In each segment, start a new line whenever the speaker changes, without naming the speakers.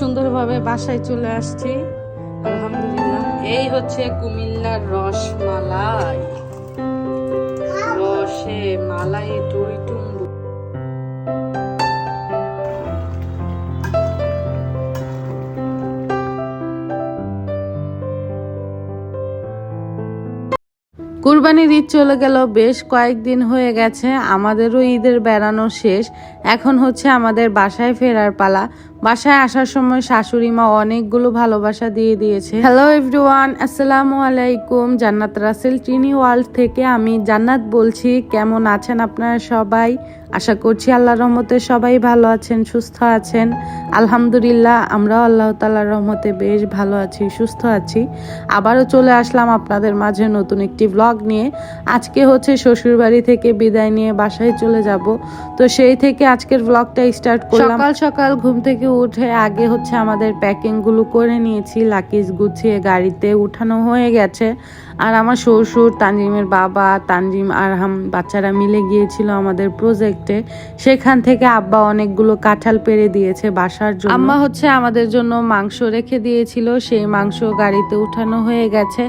সুন্দরভাবে বাসায় চলে আসছি। আলহামদুলিল্লাহ। এই হচ্ছে কুমিল্লার রসমালাই। রসে মালাই টুই টুম্বু কুরবানির ঈদ চলে গেল, বেশ কয়েকদিন হয়ে গেছে, আমাদেরও ঈদের বেড়ানো শেষ। এখন হচ্ছে আমাদের বাসায় ফেরার পালা। বাসায় আসার সময় শাশুড়ি মা অনেকগুলো ভালোবাসা দিয়ে দিয়েছে। হ্যালো এভরিওয়ান আসসালামু আলাইকুম। জান্নাত রাসেল ট্রিনি ওয়ার্ল্ড থেকে আমি জান্নাত বলছি। কেমন আছেন আপনারা সবাই? আশা করছি আল্লাহর রহমতে সবাই ভালো আছেন, সুস্থ আছেন। আলহামদুলিল্লাহ, আমরাও আল্লাহ তাল্লাহ রহমতে বেশ ভালো আছি, সুস্থ আছি। আবারও চলে আসলাম আপনাদের মাঝে নতুন একটি ব্লগ নিয়ে। আজকে হচ্ছে শ্বশুরবাড়ি থেকে বিদায় নিয়ে বাসায় চলে যাব। তো সেই থেকে আজকের ব্লগটা স্টার্ট করলাম। সকাল সকাল ঘুম থেকে উঠে আগে হচ্ছে আমাদের প্যাকিংগুলো করে নিয়েছি লাকিজ গুছিয়ে গাড়িতে উঠানো হয়ে গেছে। আর আমার শ্বশুর, তানজিমের বাবা, তানজিম আর হাম বাচ্চারা মিলে গিয়েছিল আমাদের প্রজেক্টে সেখান থেকে আব্বা অনেকগুলো কাঁঠাল পেরে দিয়েছে বাসার জন্য। আম্মা হচ্ছে আমাদের জন্য মাংস রেখে দিয়েছিল, সেই মাংস গাড়িতে উঠানো হয়ে গেছে।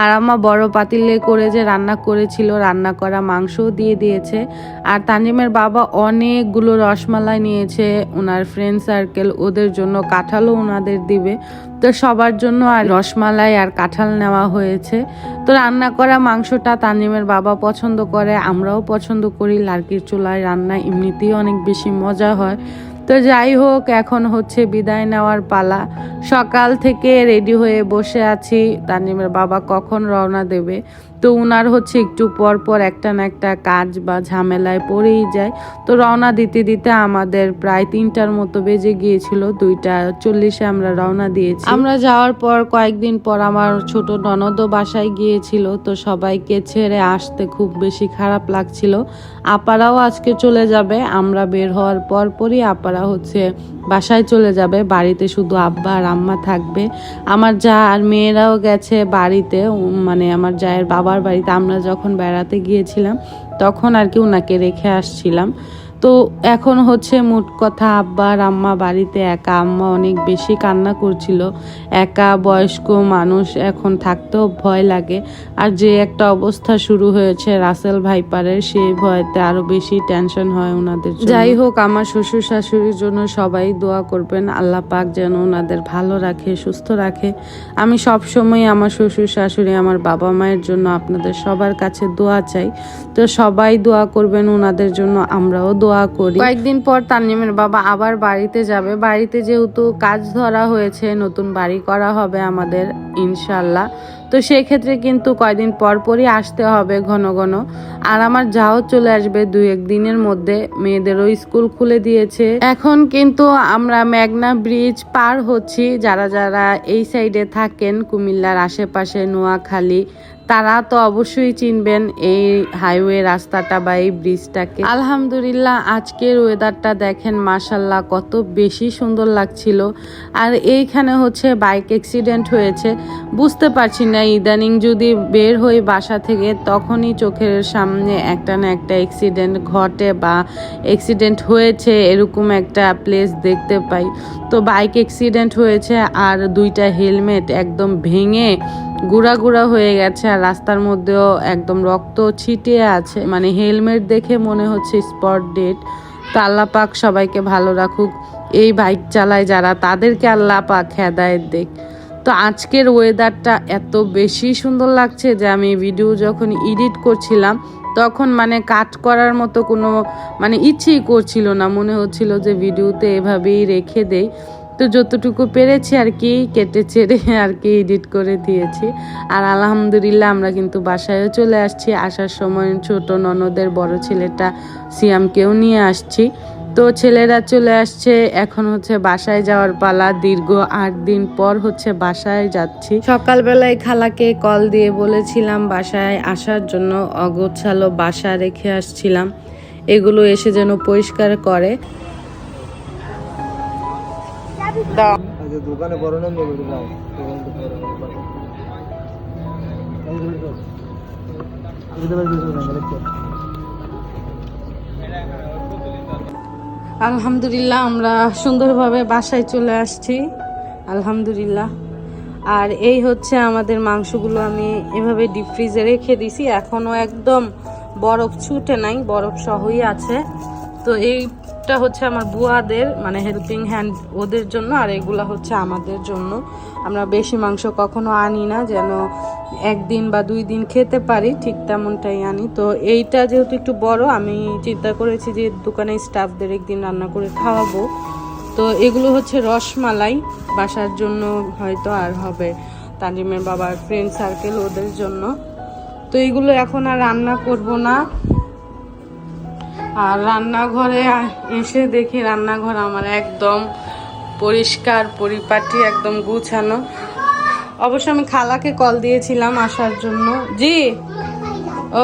আর আম্মা বড় পাতিলে করে যে রান্না করেছিল, রান্না করা মাংসও দিয়ে দিয়েছে। আর তানজিমের বাবা অনেকগুলো রসমালাই নিয়েছে, ওনার ফ্রেন্ড সার্কেল ওদের জন্য কাঁঠালও ওনাদের দিবে। তো সবার জন্য আর রসমালাই আর কাঁঠাল নেওয়া হয়েছে। তো রান্না করা মাংসটা তানিমের বাবা পছন্দ করে, আমরাও পছন্দ করি। লার্কির চুলায় রান্না এমনিতেই অনেক বেশি মজা হয়। তো যাই হোক, এখন হচ্ছে বিদায় নেওয়ার পালা। সকাল থেকে রেডি হয়ে বসে আছি। তানিমের বাবা কখন রওনা দেবে? তো উনার হচ্ছে একটু পর পর একটা না একটা কাজ বা ঝামেলায় পড়েই যায়। তো রওনা দিতে দিতে আমাদের প্রায় তিনটার মতো বেজে গিয়েছিল। দুইটা চল্লিশে আমরা রওনা দিয়েছি। আমরা যাওয়ার পর কয়েকদিন পর আমার ছোট ননদও বাসায় গিয়েছিল। তো সবাইকে ছেড়ে আসতে খুব বেশি খারাপ লাগছিল। আপারাও আজকে চলে যাবে। আমরা বের হওয়ার পর পরই আপারা হচ্ছে বাসায় চলে যাবে, বাড়িতে শুধু আব্বা আর আম্মা থাকবে। আমার যা আর মেয়েরাও গেছে বাড়িতে মানে আমার জায়ের বাবার বাড়িতে। আমরা যখন বেড়াতে গিয়েছিলাম, তখন আর কি ওনাকে রেখে আসছিলাম। তো এখন হচ্ছে মোট কথা আব্বা আর আম্মা বাড়িতে একা। আম্মা অনেক বেশি কান্না করছিল। একা বয়স্ক মানুষ এখন থাকতেও ভয় লাগে। আর যে একটা অবস্থা শুরু হয়েছে রাসেল ভাইপারের সেই ভয়তে আরও বেশি টেনশন হয় ওনাদের যাই হোক, আমার শ্বশুর শাশুড়ির জন্য সবাই দোয়া করবেন। আল্লাহ পাক যেন ওনাদের ভালো রাখে, সুস্থ রাখে। আমি সব সময় আমার শ্বশুর শাশুড়ি, আমার বাবা মায়ের জন্য আপনাদের সবার কাছে দোয়া চাই। তো সবাই দোয়া করবেন ওনাদের জন্য, আমরাও দোয়া করি। কয়েকদিন পর তানিমের বাবা আবার বাড়িতে যাবে। বাড়িতে যেহেতু কাজ ধরা হয়েছে, নতুন বাড়ি করা হবে আমাদের ইনশাল্লাহ তো সেই ক্ষেত্রে কিন্তু কয়দিন পর পরই আসতে হবে ঘন ঘন। আর আমার যাও চলে আসবে দুই এক দিনের মধ্যে। মেয়েদেরও স্কুল খুলে দিয়েছে। এখন কিন্তু আমরা মেঘনা ব্রিজ পার হচ্ছি। যারা যারা এই সাইডে থাকেন, কুমিল্লার আশেপাশে, নোয়াখালী তারা তো অবশ্যই চিনবেন এই হাইওয়ে রাস্তাটা বা এই ব্রিজটাকে। আলহামদুলিল্লাহ, আজকের ওয়েদারটা দেখেন মাসাল্লাহ কত বেশি সুন্দর লাগছিল। আর এইখানে হচ্ছে বাইক অ্যাক্সিডেন্ট হয়েছে। বুঝতে পারছি না, ইদানিং যদি বের হই বাসা থেকে, তখনই চোখের সামনে একটা না একটা অ্যাক্সিডেন্ট ঘটে বা অ্যাক্সিডেন্ট হয়েছে এরকম একটা প্লেস দেখতে পাই। তো বাইক অ্যাক্সিডেন্ট হয়েছে আর দুইটা হেলমেট একদম ভেঙে গুড়া গুড়া হয়ে গেছে আর রাস্তার মধ্যেও একদম রক্ত ছিটিয়ে আছে। মানে হেলমেট দেখে মনে হচ্ছে স্পট ডেট। তো আল্লাহ পাক সবাইকে ভালো রাখুক। এই বাইক চালায় যারা, তাদেরকে আল্লাহ পাক হেদায়েত দেখ তো আজকের ওয়েদারটা এত বেশি সুন্দর লাগছে যে আমি ভিডিও যখন এডিট করছিলাম, তখন মানে কাট করার মতো কোনো মানে ইচ্ছেই করছিল না। মনে হচ্ছিল যে ভিডিওতে এভাবেই রেখে দেই। তো যতটুকু পেরেছি আর কি, কেটে ছেড়ে আর কি এডিট করে দিয়েছি। আর আলহামদুলিল্লাহ আমরা কিন্তু বাসায়ও চলে আসছি। আসার সময় ছোট ননদের বড় ছেলেটা সিয়ামকেও নিয়ে আসছি। তো ছেলেরা চলে আসছে, এখন হচ্ছে বাসায় যাওয়ার পালা। দীর্ঘ আট দিন পর হচ্ছে বাসায় যাচ্ছি। সকালবেলায় খালাকে কল দিয়ে বলেছিলাম বাসায় আসার জন্য। অগোছালো বাসা রেখে আসছিলাম। এগুলো এসে যেন পরিষ্কার করে।
দোকানে নেবে এই এই
আলহামদুলিল্লাহ, আমরা সুন্দরভাবে বাসায় চলে আসছি। আলহামদুলিল্লাহ। আর এই হচ্ছে আমাদের মাংসগুলো আমি এভাবে ডিপ ফ্রিজে রেখে দিছি। এখনও একদম বরফ ছুটে নাই, বরফ সহই আছে। তো এইটা হচ্ছে আমার বুয়াদের মানে হেল্পিং হ্যান্ড ওদের জন্য, আর এগুলা হচ্ছে আমাদের জন্য। আমরা বেশি মাংস কখনো আনি না, যেন একদিন বা দুই দিন খেতে পারি, ঠিক তেমনটাই আনি। তো এইটা যেহেতু একটু বড়, আমি চিন্তা করেছি যে দোকানে স্টাফদের একদিন রান্না করে খাওয়াবো। তো এগুলো হচ্ছে রসমালাই, বাসার জন্য হয়তো আর হবে তানজিমের বাবার ফ্রেন্ড সার্কেল ওদের জন্য। তো এগুলো এখন আর রান্না করব না। আর রান্নাঘরে এসে দেখি রান্নাঘর আমার একদম পরিষ্কার, পরিপাটি, একদম গুছানো। অবশ্য আমি খালাকে কল দিয়েছিলাম আসার জন্য। জি?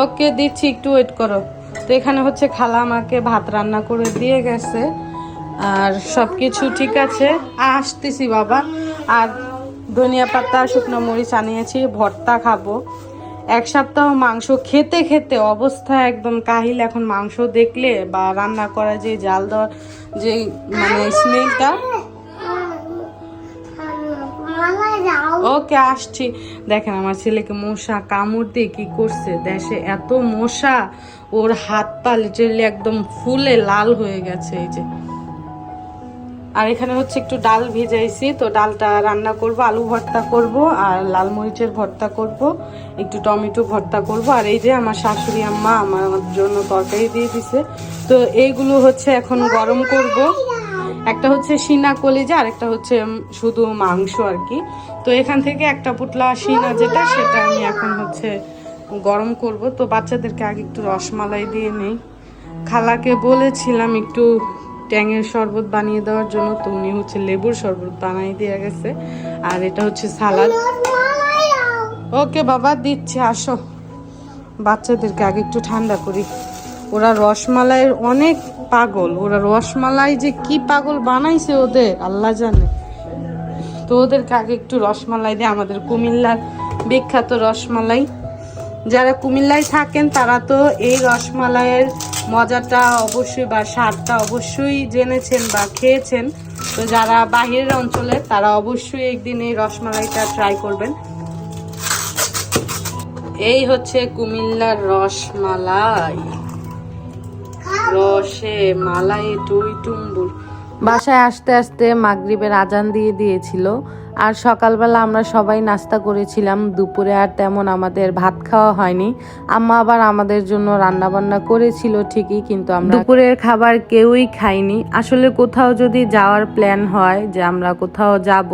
ওকে দিচ্ছি, একটু ওয়েট করো। তো এখানে হচ্ছে খালা আমাকে ভাত রান্না করে দিয়ে গেছে। আর সব কিছু ঠিক আছে। আসতেছি বাবা। আর ধনিয়া পাতা, শুকনো মরিচ আনিয়েছি, ভর্তা খাব। এক সপ্তাহ মাংস খেতে খেতে অবস্থা একদম কাহিল। এখন মাংস দেখলে বা রান্না করা যে জাল দেওয়ার যে মানে স্মেলটা ওকে, আসছি। দেখেন আমার ছেলেকে মশা কামড় দিয়ে কি করছে? দেশে এত মশা, ওর হাত পা লিটারলি একদম ফুলে লাল হয়ে গেছে, এই যে। আর এখানে হচ্ছে একটু ডাল ভেজাইছি, তো ডালটা রান্না করব, আলু ভর্তা করব আর লাল মরিচের ভর্তা করব, একটু টমেটো ভর্তা করব, আর এই যে আমার শাশুড়ি আম্মা আমার জন্য তরকারি দিয়ে দিছে। তো এইগুলো হচ্ছে এখন গরম করব। একটা হচ্ছে সিনা কলিজা, আর একটা হচ্ছে শুধু মাংস আর কি। তো এখান থেকে একটা পুটলা সিনা যেটা, সেটা আমি এখন হচ্ছে গরম করব। তো বাচ্চাদেরকে আগে একটু রসমালাই দিয়ে নেই। খালাকে বলেছিলাম একটু ট্যাঙের শরবত বানিয়ে দেওয়ার জন্য তো উনি হচ্ছে লেবুর শরবত বানিয়ে দিয়ে গেছে। আর এটা হচ্ছে সালাদ। ওকে বাবা, দিচ্ছি, আসো। বাচ্চাদেরকে আগে একটু ঠান্ডা করি। ওরা রসমালাইয়ের অনেক পাগল। ওরা রসমালাই যে কি পাগল বানাইছে ওদের, আল্লাহ জানে। তো ওদেরকে আগে একটু রসমালাই দিয়ে আমাদের কুমিল্লার বিখ্যাত রসমালাই। যারা কুমিল্লায় থাকেন, তারা তো এই রসমালাইয়ের মজাটা অবশ্যই বা স্বাদটা অবশ্যই জেনেছেন বা খেয়েছেন। তো যারা বাহিরের অঞ্চলে, তারা অবশ্যই একদিন এই রসমালাইটা ট্রাই করবেন। এই হচ্ছে কুমিল্লার রসমালাই। রসে মালাই টুই টুম্বুর বাসায় আসতে আসতে মাগরিবের আজান দিয়ে দিয়েছিল। আর সকালবেলা আমরা সবাই নাস্তা করেছিলাম, দুপুরে আর তেমন আমাদের ভাত খাওয়া হয়নি। আম্মা আবার আমাদের জন্য রান্না বান্না করেছিল ঠিকই, কিন্তু আমরা দুপুরের খাবার কেউই খাইনি আসলে কোথাও যদি যাওয়ার প্ল্যান হয় যে আমরা কোথাও যাব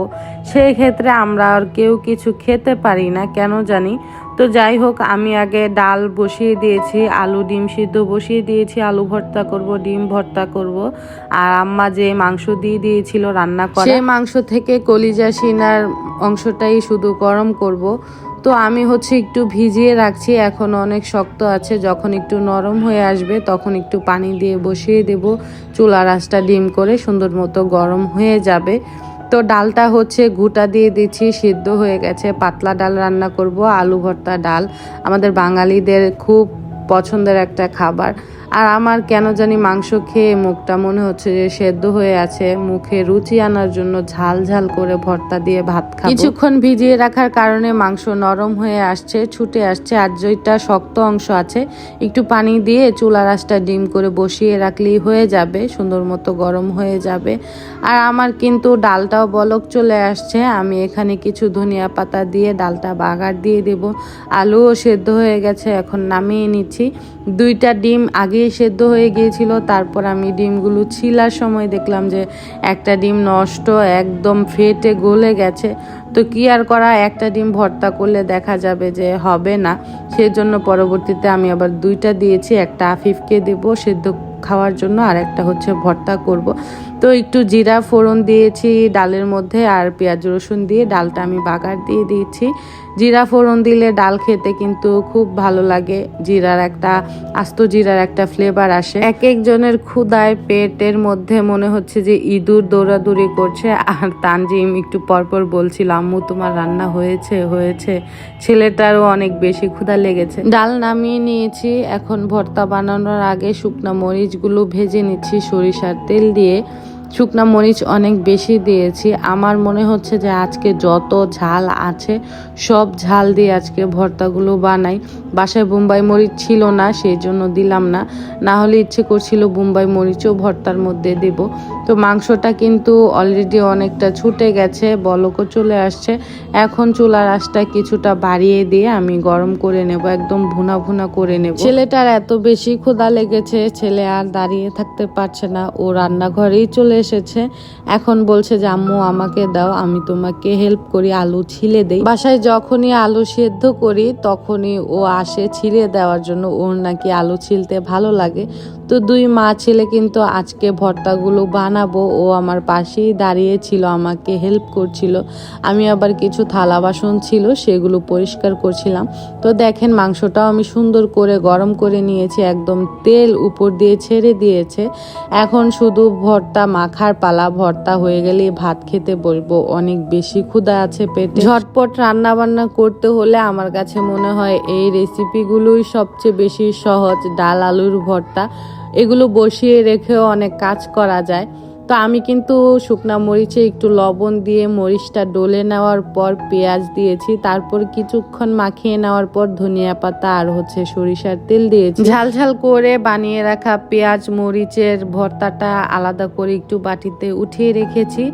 সেই ক্ষেত্রে আমরা আর কেউ কিছু খেতে পারি না, কেন জানি? তো যাই হোক, আমি আগে ডাল বসিয়ে দিয়েছি, আলু ডিম সিদ্ধ বসিয়ে দিয়েছি, আলু ভর্তা করব, ডিম ভর্তা করব। আর আম্মা যে মাংস দিয়ে দিয়েছিল রান্না করা সেই মাংস থেকে কলিজা সিনার অংশটাই শুধু গরম করব। তো আমি হচ্ছে একটু ভিজিয়ে রাখছি, এখন অনেক শক্ত আছে, যখন একটু নরম হয়ে আসবে তখন একটু পানি দিয়ে বসিয়ে দেব। চুলা রাসটা ডিম করে সুন্দর মতো গরম হয়ে যাবে। তো ডালটা হচ্ছে গুটা দিয়ে দিচ্ছি, সিদ্ধ হয়ে গেছে। পাতলা ডাল রান্না করব, আলু ভর্তা ডাল। আমাদের বাঙালিদের খুব পছন্দের একটা খাবার। আর আমার কেন জানি মাংস খেয়ে মুখটা মনে হচ্ছে যে সেদ্ধ হয়ে আছে। মুখে রুচি আনার জন্য ঝাল ঝাল করে ভর্তা দিয়ে ভাত খাব। কিছুক্ষণ ভিজিয়ে রাখার কারণে মাংস নরম হয়ে আসছে, ছুটে আসছে, আর যেটা শক্ত অংশ আছে, একটু পানি দিয়ে চুলা রাসটা ডিম করে বসিয়ে রাখলেই হয়ে যাবে, সুন্দর মতো গরম হয়ে যাবে। আর আমার কিন্তু ডালটাও বলক চলে আসছে, আমি এখানে কিছু ধনিয়া পাতা দিয়ে ডালটা বাগার দিয়ে দেব। আলুও সেদ্ধ হয়ে গেছে, এখন নামিয়ে নিচ্ছি। দুইটা ডিম আগেই সেদ্ধ হয়ে গিয়েছিল। তারপর আমি ডিমগুলো ছিলার সময় দেখলাম যে একটা ডিম নষ্ট, একদম ফেটে গলে গেছে। তো কি আর করা, একটা ডিম ভর্তা করলে দেখা যাবে যে হবে না। সেজন্য পরবর্তীতে আমি আবার দুইটা দিয়েছি, একটা আফিফকে দেবো সেদ্ধ খাওয়ার জন্য, আর একটা হচ্ছে ভর্তা করব। তো একটু জিরা ফোড়ন দিয়েছি ডালের মধ্যে, আর পেঁয়াজ রসুন দিয়ে ডালটা আমি বাগার দিয়ে দিয়েছি। জিরা ফোড়ন দিলে ডাল খেতে কিন্তু খুব ভালো লাগে, জিরার একটা, আস্ত জিরার একটা ফ্লেভার আসে। এক একজনের ক্ষুদায় পেটের মধ্যে মনে হচ্ছে যে ইঁদুর দৌড়াদৌড়ি করছে, আর তানজিম একটু পরপর বলছিল, আম্মু, তোমার রান্না হয়েছে হয়েছে। ছেলেটারও অনেক বেশি ক্ষুধা লেগেছে। ডাল নামিয়ে নিয়েছি, এখন ভর্তা বানানোর আগে শুকনা মরিচগুলো ভেজে নিচ্ছি, সরিষার তেল দিয়ে। শুকনা মরিচ অনেক বেশি দিয়েছি। আমার মনে হচ্ছে যে আজকে যত ঝাল আছে, সব ঝাল দিয়ে আজকে ভর্তাগুলো বানাই। বাসায় বোম্বাই মরিচ ছিল না, সেই জন্য দিলাম না। না হলে ইচ্ছে করছিল বোম্বাই মরিচও ভর্তার মধ্যে দেব। তো মাংসটা কিন্তু অলরেডি অনেকটা ছুটে গেছে, বলকও চলে আসছে। এখন চুলার আঁচটা কিছুটা বাড়িয়ে দিয়ে আমি গরম করে নেব, একদম ভুনা ভুনা করে নেব। ছেলেটার এত বেশি ক্ষুধা লেগেছে, ছেলে আর দাঁড়িয়ে থাকতে পারছে না, ও রান্নাঘরেই চলে এসেছে। এখন বলছে যে, আম্মু, আমাকে দাও, আমি তোমাকে হেল্প করি, আলু ছিলে দেই। বাসায় যখনই আলু সেদ্ধ করি, তখনই ও আসে ছিঁড়ে দেওয়ার জন্য, ওর নাকি আলু ছিলতে ভালো লাগে। তো দুই মা ছেলে কিন্তু আজকে ভর্তাগুলো বানাবো, ও আমার পাশেই দাঁড়িয়ে ছিল, আমাকে হেল্প করছিল। আমি আবার কিছু থালা বাসন ছিল, সেগুলো পরিষ্কার করছিলাম। তো দেখেন, মাংসটাও আমি সুন্দর করে গরম করে নিয়েছি, একদম তেল উপর দিয়ে ছেড়ে দিয়েছে। এখন শুধু ভর্তা মাখার পালা, ভর্তা হয়ে গেলে ভাত খেতে বলব। অনেক বেশি ক্ষুধা আছে পেটে। ঝটপট রান্না বান্না করতে হলে আমার কাছে মনে হয় এই রেসিপিগুলোই সবচেয়ে বেশি সহজ। ডাল, আলুর ভর্তা, এগুলো বসিয়ে রেখেও অনেক কাজ করা যায়। তো আমি কিন্তু শুকনা মরিচে একটু লবণ দিয়ে মরিচটা ডলে নেওয়ার পর পেঁয়াজ দিয়েছি। তারপর কিছুক্ষণ মাখিয়ে নেওয়ার পর ধনিয়া পাতা আর হচ্ছে সরিষার তেল দিয়েছি। ঝাল ঝাল করে বানিয়ে রাখা পেঁয়াজ মরিচের ভর্তাটা আলাদা করে একটু বাটিতে উঠিয়ে রেখেছি।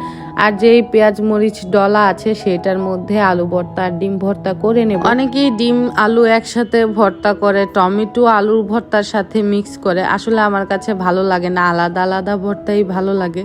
আর যেই পেঁয়াজ মরিচ ডলা আছে সেটার মধ্যে আলু ভর্তা আর ডিম ভর্তা করে নেব। অনেকেই ডিম আলু একসাথে ভর্তা করে টমেটো আলুর ভর্তার সাথে মিক্স করে। আসলে আমার কাছে ভালো লাগে না আলাদা আলাদা ভর্তাই ভালো লাগে।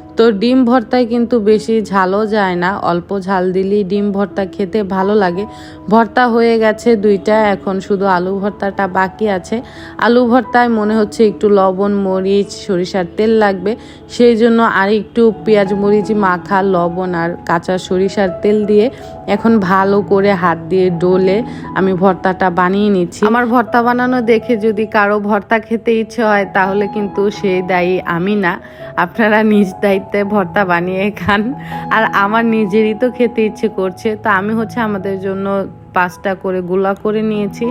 তো ডিম ভর্তায় কিন্তু বেশি ঝালও যায় না। অল্প ঝাল দিলেই ডিম ভর্তা খেতে ভালো লাগে। ভর্তা হয়ে গেছে দুইটা, এখন শুধু আলু ভর্তাটা বাকি আছে। আলু ভর্তায় মনে হচ্ছে একটু লবণ, মরিচ, সরিষার তেল লাগবে। সেই জন্য আর একটু পেঁয়াজ, মরিচ, মাখা, লবণ আর কাঁচা সরিষার তেল দিয়ে এখন ভালো করে হাত দিয়ে ডোলে আমি ভর্তাটা বানিয়ে নিচ্ছি। আমার ভর্তা বানানো দেখে যদি কারও ভর্তা খেতে ইচ্ছে হয় তাহলে কিন্তু সেই দায়ী আমি না। আপনারা নিজ দায়িত্বে ভর্তা বানিয়ে খান। আর আমার নিজেরই তো খেতে ইচ্ছে করছে। তো আমি হচ্ছে আমাদের জন্য পাঁচটা করে গোলা করে নিয়েছি।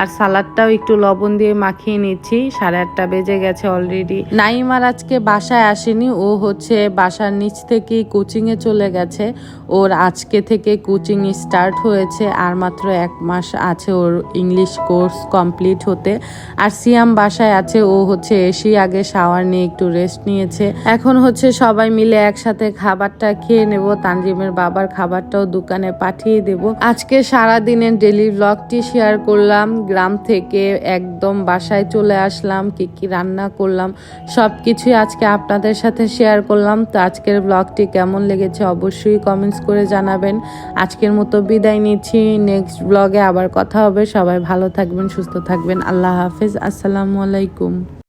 আর সালাডটাও একটু লবণ দিয়ে মাখিয়ে নিচ্ছি। সাড়ে আটটা বেজে গেছে অলরেডি নাইমার আজকে বাসায় আসেনি। ও হচ্ছে বাসার নিচ থেকেই কোচিংয়ে চলে গেছে। ওর আজকে থেকে কোচিং স্টার্ট হয়েছে। আর মাত্র এক মাস আছে ওর ইংলিশ কোর্স কমপ্লিট হতে। আর সিয়াম বাসায় আছে। ও হচ্ছে এসেই আগে শাওয়ার নিয়ে একটু রেস্ট নিয়েছে। এখন হচ্ছে সবাই মিলে একসাথে খাবারটা খেয়ে নেব। তানজিমের বাবার খাবারটাও দোকানে পাঠিয়ে দেব। আজকে সারা দিনের ডেলি ব্লগটি শেয়ার করলাম, গ্রাম থেকে একদম বাসায় চলে আসলাম, কি কি রান্না করলাম সব কিছুই আজকে আপনাদের সাথে শেয়ার করলাম। তো আজকের ব্লগটি কেমন লেগেছে অবশ্যই কমেন্টস করে জানাবেন। আজকের মতো বিদায় নিচ্ছি নেক্সট ব্লগে আবার কথা হবে। সবাই ভালো থাকবেন, সুস্থ থাকবেন। আল্লাহ হাফেজ, আসসালামু আলাইকুম।